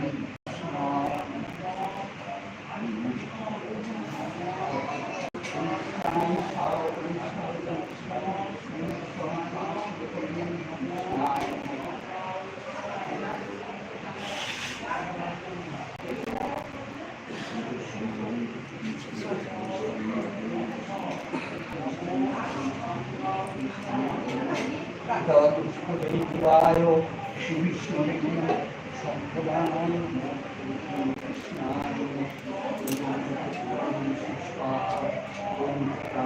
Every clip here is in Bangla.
Bye.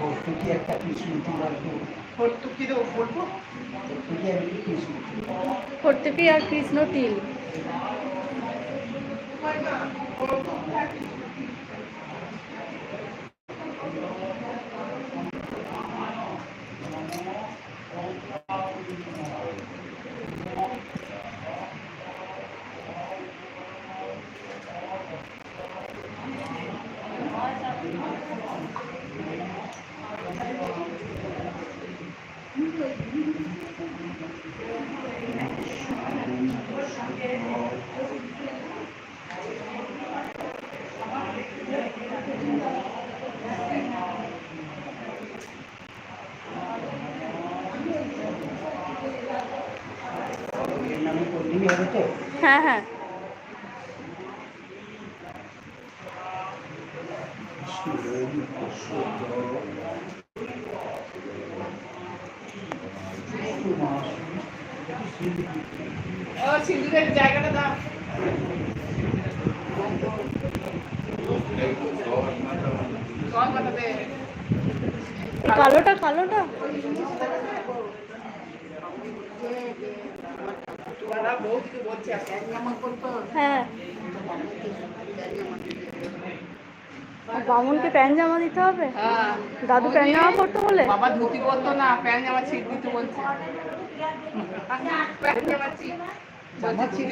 ভর্তুকি একটা কৃষ্ণটি বলতো ভর্তুকি দেবো বলব? ভর্তুকি আর কি কৃষ্ণটি ভর্তুকি আর কৃষ্ণ তিল হ্যাঁ হ্যাঁ। জায়গাটা দাও। কালোটা কালোটা। হ্যাঁ। বামুনকে প্যান্ট জামা দিতে হবে? হ্যাঁ। দাদু প্যান্ট জামা পরতে বলে? বাবা ধুতি পরতো না প্যান্ট জামা ছিট দিতে বলছে। প্যান্ট জামা ছিট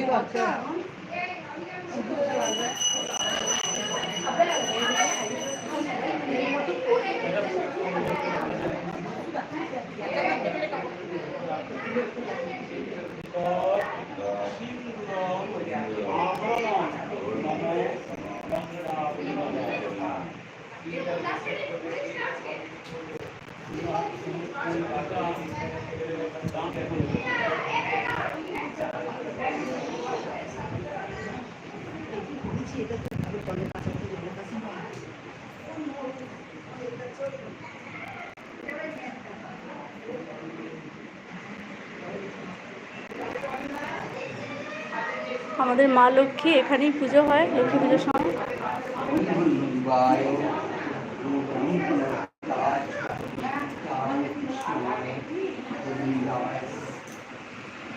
আমাদের মা লক্ষ্মী এখানেই পুজো হয় লক্ষ্মী পুজোর সময়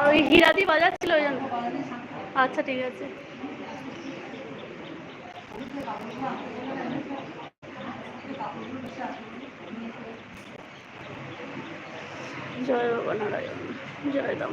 ওই হিরাদি বাজাচ্ছিল ওই জন্য আচ্ছা ঠিক আছে জয় বাবা নারায়ণ জয় দাম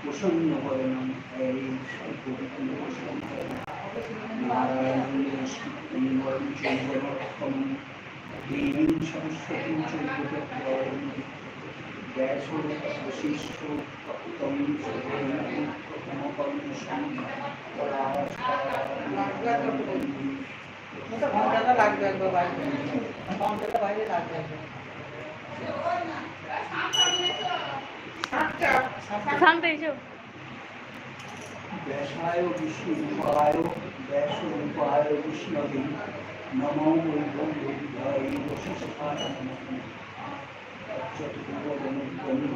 প্রসন্নবরণম হরে শুক্লিঙ্গম চৈবরক্ষম দেবীং সরস্বতীং চৈবরক্ষম ব্যাস বশিষ্ঠ তম ওটা ঘন্টাটা লাগবে একবার বাইরে লাগবে শান্ত এসো ব্যাসায় বিষ্ণুরূপায় ব্যাসরূপায় বিষ্ণবে নমো বৈভবায় বশিষ্ঠায় চতুর্বদনোপরি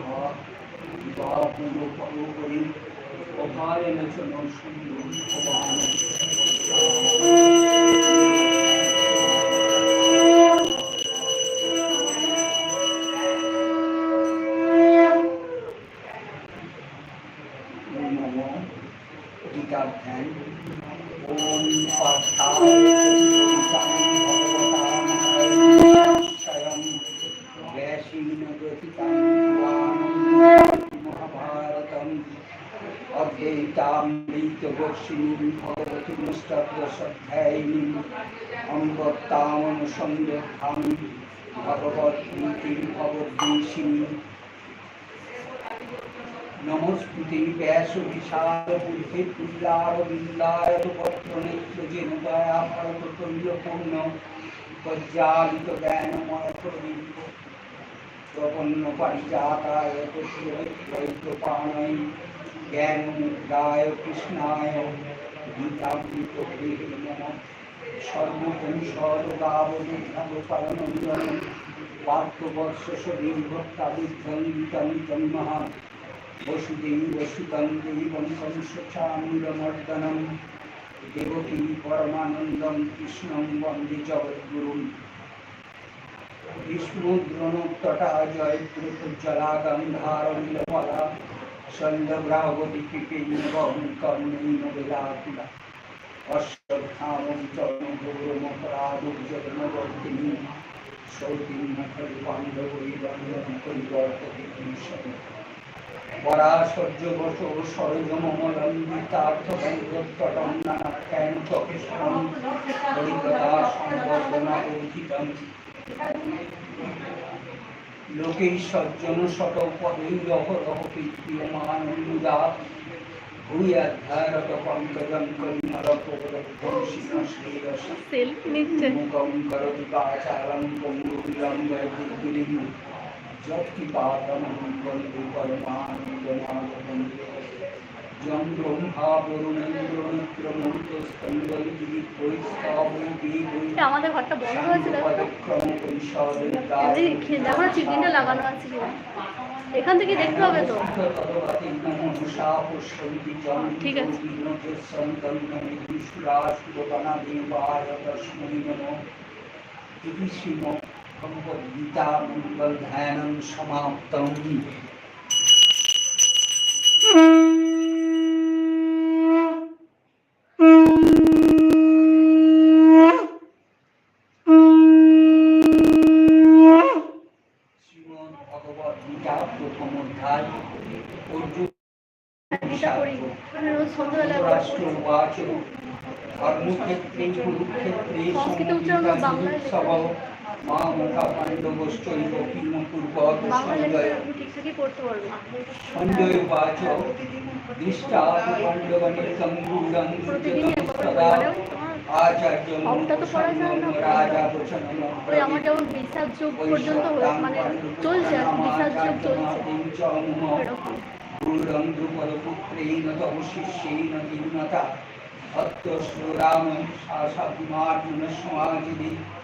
অভায়ন চ নরসিংহ গীতার ধ্যান ওম পাঠায় স্বয়ং নমস্তুতে ব্যাস বিশাল বুদ্ধি তুল্লার বিন্দায় পত্রনেত্র যেন দয়া ভারত তুল্য পূর্ণ পজ্জালিত জ্ঞানময় প্রবীণ প্রপন্ন পারিজাতায় পাণয় জ্ঞান মুদ্রায় কৃষ্ণায় গীতামৃত নম। সর্বপুংসর্গাবধূপালনন্দন পার্থবর্ষ শরীর ভক্তা বিদ্ধং वसुदेवी वसुतं देवं संसृक्षामूलमर्दनं देवकी परमानन्दं कृष्णं वंदे जगद्गुरुम्। विष्णुद्रणोत्तटा जयद्रुतजलागन्धारविलमला छन्दभ्रावति पिपिङ्गं कर्णेन विलाकुला अश्वत्थामं चरणघोरमपराधुजनवर्तिनी सौतिं পরাশর্য বস প্রকৃষ্টম হরিকথা সম্বর্ধনা অর্জিতম লোকেই সজ্জন শত পদৈরহ রহ কীর্তিয়মানন্দা ভূয়াধ্যায়রত পঙ্কজং করিমরপবদধ্বংসিন শ্রেয়সী সেলফি নিচ্ছে মুখম করতি পাচারং পঙ্গুলং আমাদের ঘরটা বন্ধ হয়েছে দেখো না চিকেনটা লাগানো আছে এখান থেকে দেখতে হবে তো। ঠিক আছে। গীতা মঙ্গল ধ্যানম সমাপ্তম ধর্মক্ষেত্রে কুরুক্ষেত্রে সংস্কৃত উচ্চারণ বাংলায় মা মুখা পাণ্ডবশ্চৈব কিম পূর্বত বাংলা লেখা সঞ্জয় সঞ্জয় উবাচ দৃষ্টা পাণ্ডবনিকং গূঢ়ং প্রতিদিনই একবার করে সদা আচার্য অবটা তো পড়া যায় না। রাজা বচনম ওই আমার যেমন বিশ্বাস যোগ পর্যন্ত মানে চলছে বিশ্বাস যোগ চলছে। এরকম গৌরং তব শিষ্যেন দীনতা ভক্তশ্রুরাম শাসাভিমার্জুন সমাজিনি যুযুধান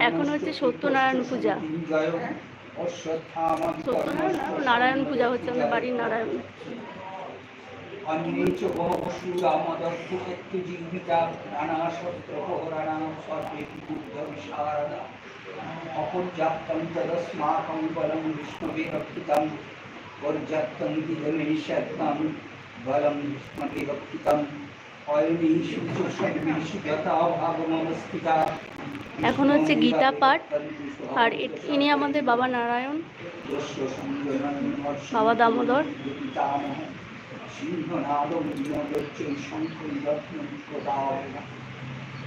এখন হচ্ছে সত্যনারায়ণ পূজা। সত্যনারায়ণ নারায়ণ পূজা হচ্ছে আমাদের বাড়ির নারায়ণ। অন্যেচ বহসুরামদর্ভুক্তিজীবিতা बलं विष्णुविभक्तितं अयनीषु च सर्वेषु यथा भागमवस्थिता এখন হচ্ছে গীতা পাঠ আর এ- ইনি আমাদের বাবা নারায়ণ বাবা দামোদর।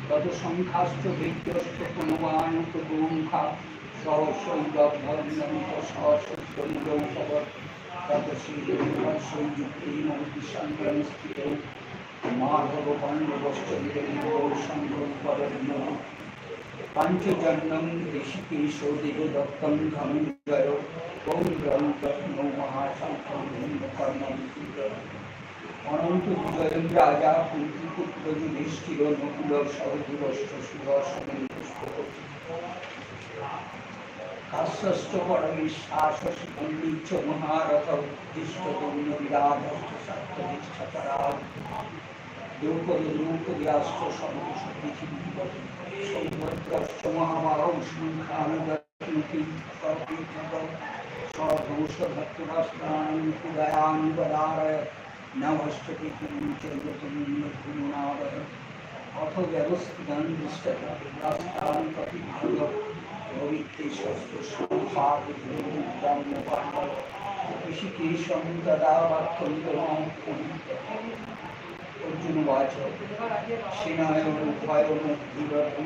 তত সংখ্যাস্ত বৃদ্ধস্ত প্রণবানত গোমুখা সহস্রৈবর্ণমিত সহস্রৈব মাধব পাণ্ডবশ্চ সংঘ পঞ্চজন্মং ঋষিকেশো দেবদত্তং ধনঞ্জয় পৌরং রত্নো মহাশঙ্করম কর্ণম অনন্ত বিজয়ম রাজা কুন্তিপুত্র যুধিষ্ঠির নকুল সহদুরষ্ট সুদর্শন हास्यस्तवरविश्वाससिपण्डिच महारथोद्दिष्टपुण्यविराधस्तपरा द्रौपदीरूपव्याश्च समुद्रश्च महाभारं शृङ्खानुगतिमति स्वघोषभक्तवस्त्राणिपुदयानुदारय न भष्टति किञ्चनावय अथ व्यवस्थितं दृष्टः राष्ट्रान् कति भगवत् অথ ব্যবস্থিতান দৃষ্টরাষ্ট্রান প্রতিভাগ পবিত্রে ষষ্ঠ সংসার ব্রহ্মপাঠ ঋষিকেশম তদা বাক্যন্তরম অর্জুন বাচ সেনায় উভয় মধ্যিরথম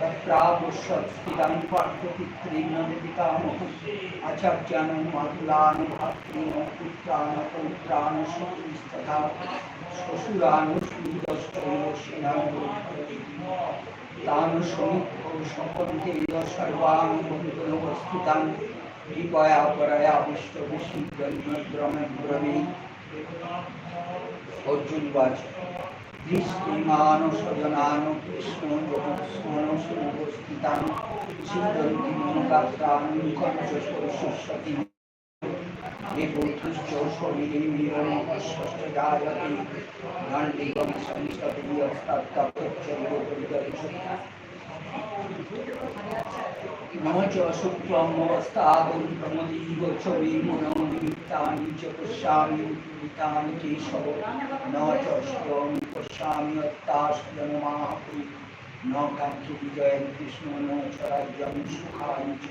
तत्रावश्यस्थितां पार्थपित्रेण पितामह आचार्यान् मातुलान् भातॄन् पुत्रान् पौत्रान् शत्रुस्तथा শ্বশুরান সুদশ্চৈব তান সমীক্ষ সকলকে সর্বাং বন্ধুবস্থিতাং কৃপয়া পরয়া বিষ্ট বিশুদ্ধমে ব্রমে অর্জুন বাচ দৃষ্টিমান স্বজনান কৃষ্ণ স্মরণ সুবস্থিতান ছিদন্তি মনোগাত্রান মুখঞ্চ সরস্বতী নিবুদ্ধশ্চ শরীরে নিরমষ্ঠ জায়তে গাণ্ডিকম সংস্কৃতিয়স্তাত্তপ্তচ্চৈব পরিদর্শতি মম চ শুক্রমবস্তাদং প্রমদীব চ মে মনঃ নিমিত্তানি চ পশ্যামি নিমিত্তানি কেশব ন চ শ্রিয়ং পশ্যামি অত্তাশজনমাহপি ন কাঙ্ক্ষি বিজয়ং কৃষ্ণ ন চ রাজ্যং সুখানি চ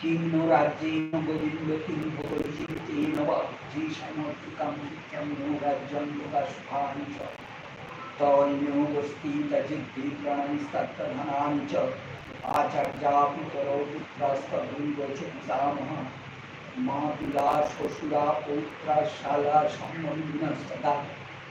কিন্ন রাজ্যেন গোবিন্দ কিং ভোগজিতেন বাজি সমর্পিকাম নিত্যং নো রাজ্যং যোগাসুখানি চ তন্যো বস্তিতজিদ্দি প্রাণস্তত্তধনানি চ আচার্যা পিতরৌ পুত্রাস্তভৃঙ্গ চ পিতামহ শ্বশুরা পৌত্রা শালা সম্বন্ধিনস্তদা ইত্তন্ন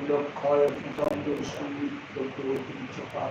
you know, call foundation, the growth in Japan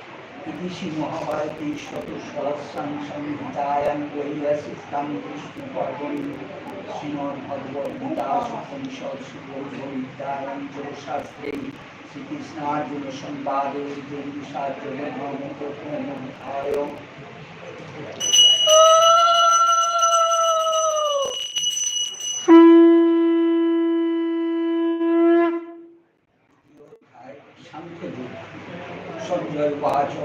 ঋষি মহাভারতে শত সহস্রাং সংহিতায়াং বহিরাশিস্তাং বিষ্ণু পর্বণি, শ্রীমদ ভগবদ্গীতাসুপনিষদ শ্রীগৌরীতায়াং যোগশাস্ত্রে শ্রীকৃষ্ণার্জুন সম্বাদে যোগী সাহায্য सञ्जर्वाच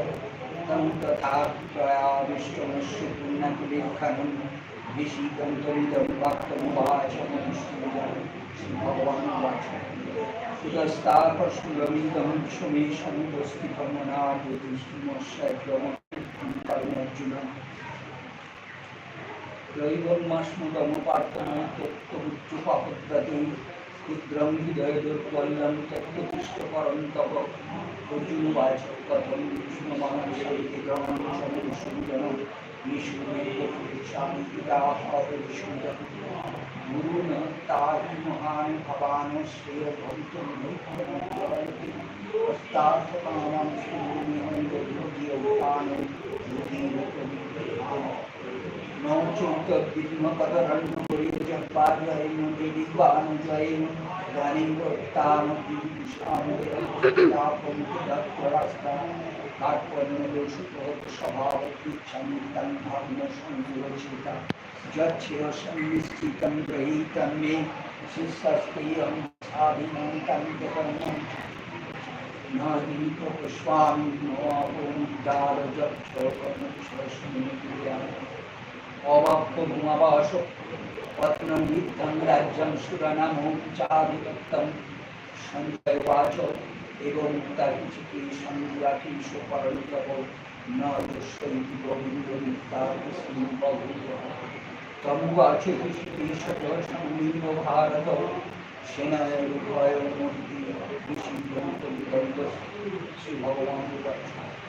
तं तथा प्रयाविष्टमस्य पुण्यकुलेखनं विषितं त्वरितं वाक्तमुवाच भगवान् वाच सुतस्तापशूलमिदं क्षमे समुपस्थितमनाभूतिमस्यर्जुन त्रैवन्मास्मदमुपार्तनं तत्त्वमुच्चुपापद्दति ক্ষুদ্রং হৃদয় দুর্বল্যং তত্ত্বপুষ্টকরং তব অর্জুনবাচ কথম বিষ্ণুমানসান্তি গ্রহণ সমুসূজন বিষ্ণুমেস্বামী পিতাহরিসূজন গুরুণ তাহি মহান ভবান শ্রেয় ভবিতুম ভৈক্ষমতি হস্তার্থকামাং শ্রীভূমিহং দৈর্ঘ্যৌতান नौ चौंकत कितना पता रंग बोली जब पार जाए नो देवी बान जाए नो गाने को ताम की शाम में आप हम का रास्ता काट पर में दोष बहुत स्वभाव की क्षमि तन भावना संजोग चिता जब छे संमिष्टि तम रही तम में शिष्यस्ति हम साधिनं तम जपनं नारी को स्वामी नो आवन दार जब छोकर में छोड़ सुने किया অবাপ্যভূমাবাস পত্নম রাজ্যম সুরনামোচাধিপত্যম সঞ্জয় বাচ এবং তার কিছুকে গোবিন্দ সংলীন ভারত সেনায় উভয় মূর্তি শ্রী ভগবান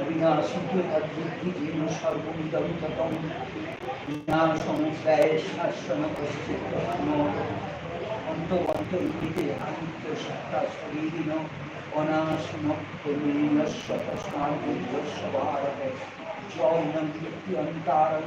বিনাশিত তদ্বুদ্ধিজীন সর্বমিদং ততম বিনাশমুপায় শাসন কশ্চিৎ অন্তবন্ত ইতিতে আদিত্য সত্তা শরীরিণ অনাশন কর্মীয়স্য তস্মাদ্যস্য ভারত যৌনং নিত্যন্তারং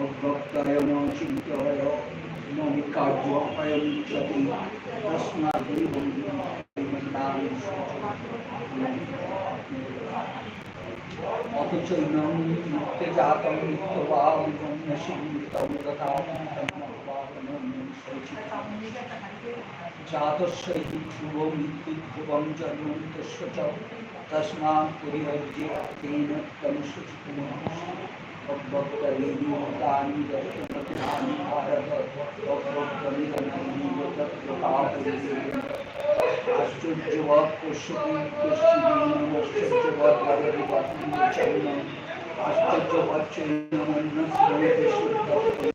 অভ্যক্তয়ন চিন্তয় মনিকার্য অয়ম চতি তস্মাদি অথচৈনম নিত্য জাতম নিত্যবাম জন্মসিংহিতম তথা জাতস্যৈতি ধ্রুব মৃত্যুধ্রুবং জন্মন্তস্য চ তস্মাৎ পরিহর্যে তেন তমসুচিতম ভক্তলীলানি দর্শনানি ভারত ভক্তলীলানি আশ্চর্যবৎ পশ্যতি পশ্চিমেন আশ্চর্যবৎ ভগবতি পত্নী চৈন আশ্চর্যবৎ চৈনমন্য শ্রীতে শুদ্ধ